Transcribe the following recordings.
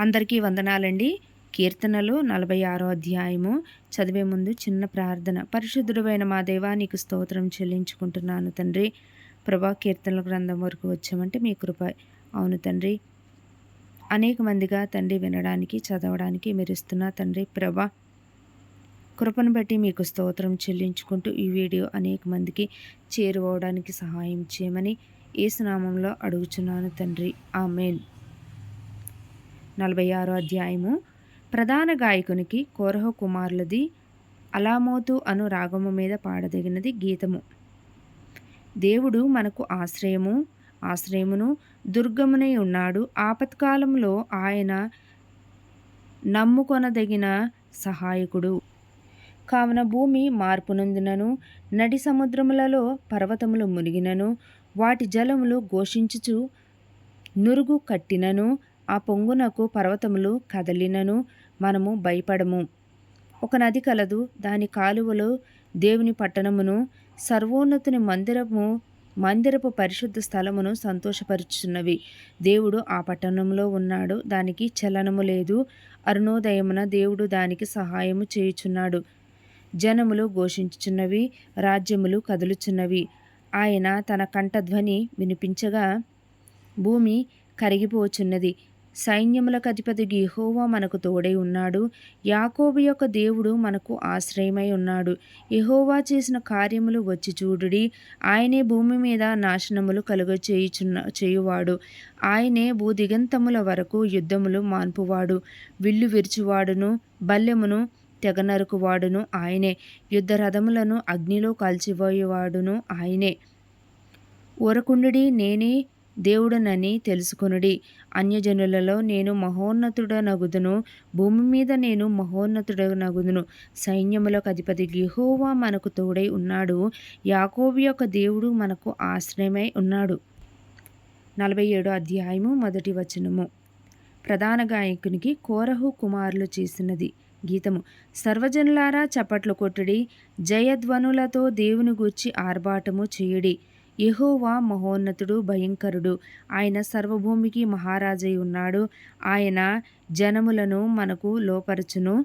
అందరికీ వందనాలండి. కీర్తనలు నలభై ఆరో అధ్యాయము. చదివే ముందు చిన్న ప్రార్థన. పరిశుద్ధుడైన మా నీకు స్తోత్రం చెల్లించుకుంటున్నాను తండ్రి. ప్రభా కీర్తనల గ్రంథం వరకు వచ్చామంటే మీ కృప. అవును తండ్రి. అనేక మందిగా తండ్రి వినడానికి చదవడానికి మెరుస్తున్న తండ్రి ప్రభా కృపను బట్టి మీకు స్తోత్రం చెల్లించుకుంటూ ఈ వీడియో అనేక మందికి చేరువవడానికి సహాయం చేయమని ఏసునామంలో అడుగుచున్నాను తండ్రి. ఆ మెయిన్ నలభై ఆరో అధ్యాయము. ప్రధాన గాయకునికి కోరహ కుమారులది అలామోతు అను రాగము మీద పాడదగినది గీతము. దేవుడు మనకు ఆశ్రయము ఆశ్రయమును దుర్గమునై ఉన్నాడు. ఆపత్కాలంలో ఆయన నమ్ముకొనదగిన సహాయకుడు. కావున భూమి మార్పునందునను నడి సముద్రములలో పర్వతములు మునిగినను వాటి జలములు ఘోషించుచు నురుగు కట్టినను ఆ పొంగునకు పర్వతములు కదలినను మనము భయపడము. ఒక నది కలదు దాని కాలువలో దేవుని పట్టణమును సర్వోన్నతుని మందిరము మందిరపు పరిశుద్ధ స్థలమును సంతోషపరుచున్నవి దేవుడు ఆ పట్టణంలో ఉన్నాడు దానికి చలనము లేదు. అరుణోదయమున దేవుడు దానికి సహాయము చేయుచున్నాడు. జనములు ఘోషించుచున్నవి రాజ్యములు కదులుచున్నవి. ఆయన తన కంఠధ్వని వినిపించగా భూమి కరిగిపోచున్నది. సైన్యములకు అధిపతి గిహోవా మనకు తోడై ఉన్నాడు. యాకోబు యొక్క దేవుడు మనకు ఆశ్రయమై ఉన్నాడు. యహోవా చేసిన కార్యములు వచ్చి చూడుడి. ఆయనే భూమి మీద నాశనములు కలుగ చేయుచున్న చేయువాడు. ఆయనే భూదిగంతముల వరకు యుద్ధములు మాన్పువాడు. విల్లు విరుచువాడును బల్లెమును తెగనరుకువాడును ఆయనే. యుద్ధ రథములను అగ్నిలో కాల్చిపోయేవాడును ఆయనే. ఊరకుండుడి నేనే దేవుడనని తెలుసుకొనుడి. అన్యజనులలో నేను మహోన్నతుడనగుదును. భూమి మీద నేను మహోన్నతుడనగుదును. సైన్యములకు అధిపతి గిహోవా మనకు తోడై ఉన్నాడు. యాకోబు యొక్క దేవుడు మనకు ఆశ్రయమై ఉన్నాడు. నలభై ఏడో అధ్యాయము మొదటి వచనము. ప్రధాన గాయకునికి కోరహు కుమారులు చేసినది గీతము. సర్వజనులారా చప్పట్లు కొట్టుడి. జయధ్వనులతో దేవుని గూర్చి ఆర్భాటము చేయుడి. యహోవా మహోన్నతుడు భయంకరుడు. ఆయన సర్వభూమికి మహారాజై ఉన్నాడు. ఆయన జనములను మనకు లోపరచును.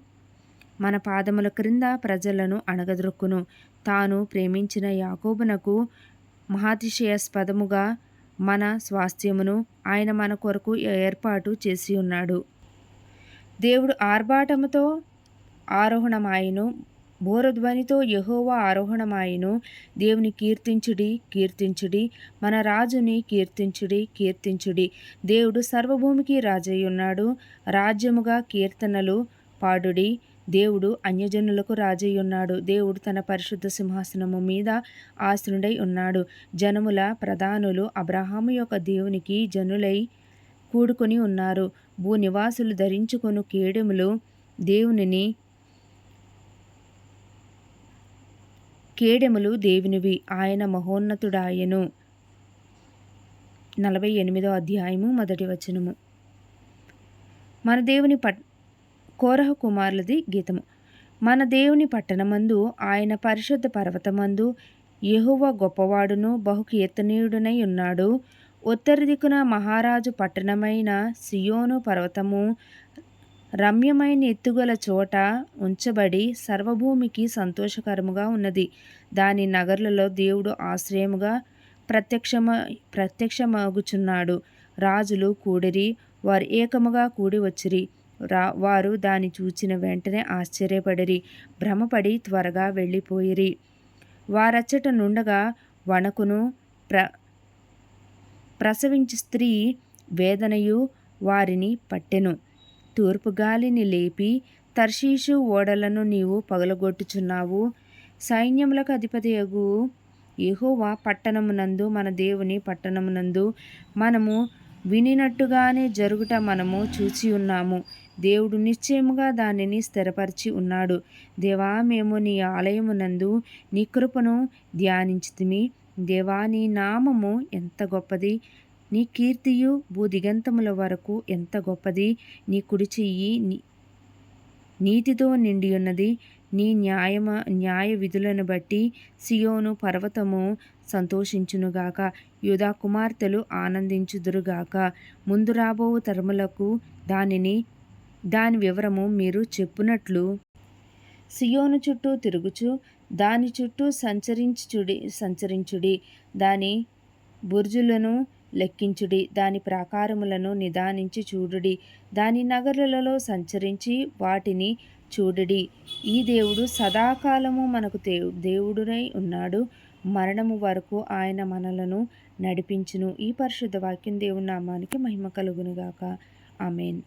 మన పాదముల క్రింద ప్రజలను అణగద్రొక్కును తాను ప్రేమించిన యాకోబునకు మహాతిశయాస్పదముగా మన స్వాస్థ్యమును ఆయన మన కొరకు ఏర్పాటు చేసి ఉన్నాడు దేవుడు ఆర్భాటముతో ఆరోహణమాయను. బోరధ్వనితో యహోవా ఆరోహణమాయను. దేవుని కీర్తించుడి కీర్తించుడి మన రాజుని కీర్తించుడి కీర్తించుడి. దేవుడు సర్వభూమికి రాజయ్యున్నాడు. రాజ్యముగా కీర్తనలు పాడుడి. దేవుడు అన్యజనులకు రాజయ్యున్నాడు. దేవుడు తన పరిశుద్ధ సింహాసనము మీద ఆశ్రుడై ఉన్నాడు. జనముల ప్రధానులు అబ్రహాము యొక్క దేవునికి జనులై కూడుకొని ఉన్నారు. భూనివాసులు ధరించుకొను కేడెములు దేవునిని కేడెములు దేవునివి ఆయన మహోన్నతుడాయను. నలభై ఎనిమిదో అధ్యాయము మొదటి వచనము. మన దేవుని పట్ కోరహ కుమారులది గీతము. మన దేవుని పట్టణమందు ఆయన పరిశుద్ధ పర్వతమందు యహువ గొప్పవాడును బహుకీర్తనీయుడునై ఉన్నాడు. ఉత్తర దిక్కున మహారాజు పట్టణమైన సియోను పర్వతము రమ్యమైన ఎత్తుగల చోట ఉంచబడి సర్వభూమికి సంతోషకరముగా ఉన్నది. దాని నగరులలో దేవుడు ఆశ్రయముగా ప్రత్యక్షమ ప్రత్యక్షమగుచున్నాడు. రాజులు కూడిరి వారు ఏకముగా కూడి వచ్చిరి. రా వారు దాన్ని చూచిన వెంటనే ఆశ్చర్యపడిరి. భ్రమపడి త్వరగా వెళ్ళిపోయిరి. వారచ్చట నుండగా వణకును ప్ర ప్రసవించి స్త్రీ వేదనయు వారిని పట్టెను. తూర్పు గాలిని లేపి తర్షీషు ఓడలను నీవు పగలగొట్టుచున్నావు. సైన్యములకు అధిపతియగు యహోవా పట్టణమునందు మన దేవుని పట్టణమునందు మనము వినినట్టుగానే జరుగుట మనము చూచి ఉన్నాము. దేవుడు నిశ్చయముగా దానిని స్థిరపరిచి ఉన్నాడు. దేవా మేము నీ ఆలయమునందు నీ కృపను ధ్యానించుతిమి. దేవా నీ నామము ఎంత గొప్పది. నీ కీర్తియు భూదిగంతముల వరకు ఎంత గొప్పది? నీ కుడి చెయ్యి నీతితో నిండి ఉన్నది నీ న్యాయమ న్యాయ విధులను బట్టి సియోను పర్వతము సంతోషించునుగాక. యుధా కుమార్తెలు ఆనందించుదురుగాక. ముందు రాబో తరములకు దానిని దాని వివరము మీరు చెప్పునట్లు సియోను చుట్టూ తిరుగుచు దాని చుట్టూ సంచరించుచుడి సంచరించుడి. దాని బుర్జులను లెక్కించుడి. దాని ప్రాకారములను నిదానించి చూడుడి. దాని నగరులలో సంచరించి వాటిని చూడుడి. ఈ దేవుడు సదాకాలము మనకు దేవుడునై ఉన్నాడు. మరణము వరకు ఆయన మనలను నడిపించును. ఈ పరిశుద్ధ వాక్యం దేవుని నామానికి మహిమ కలుగునుగాక. ఆమెన్.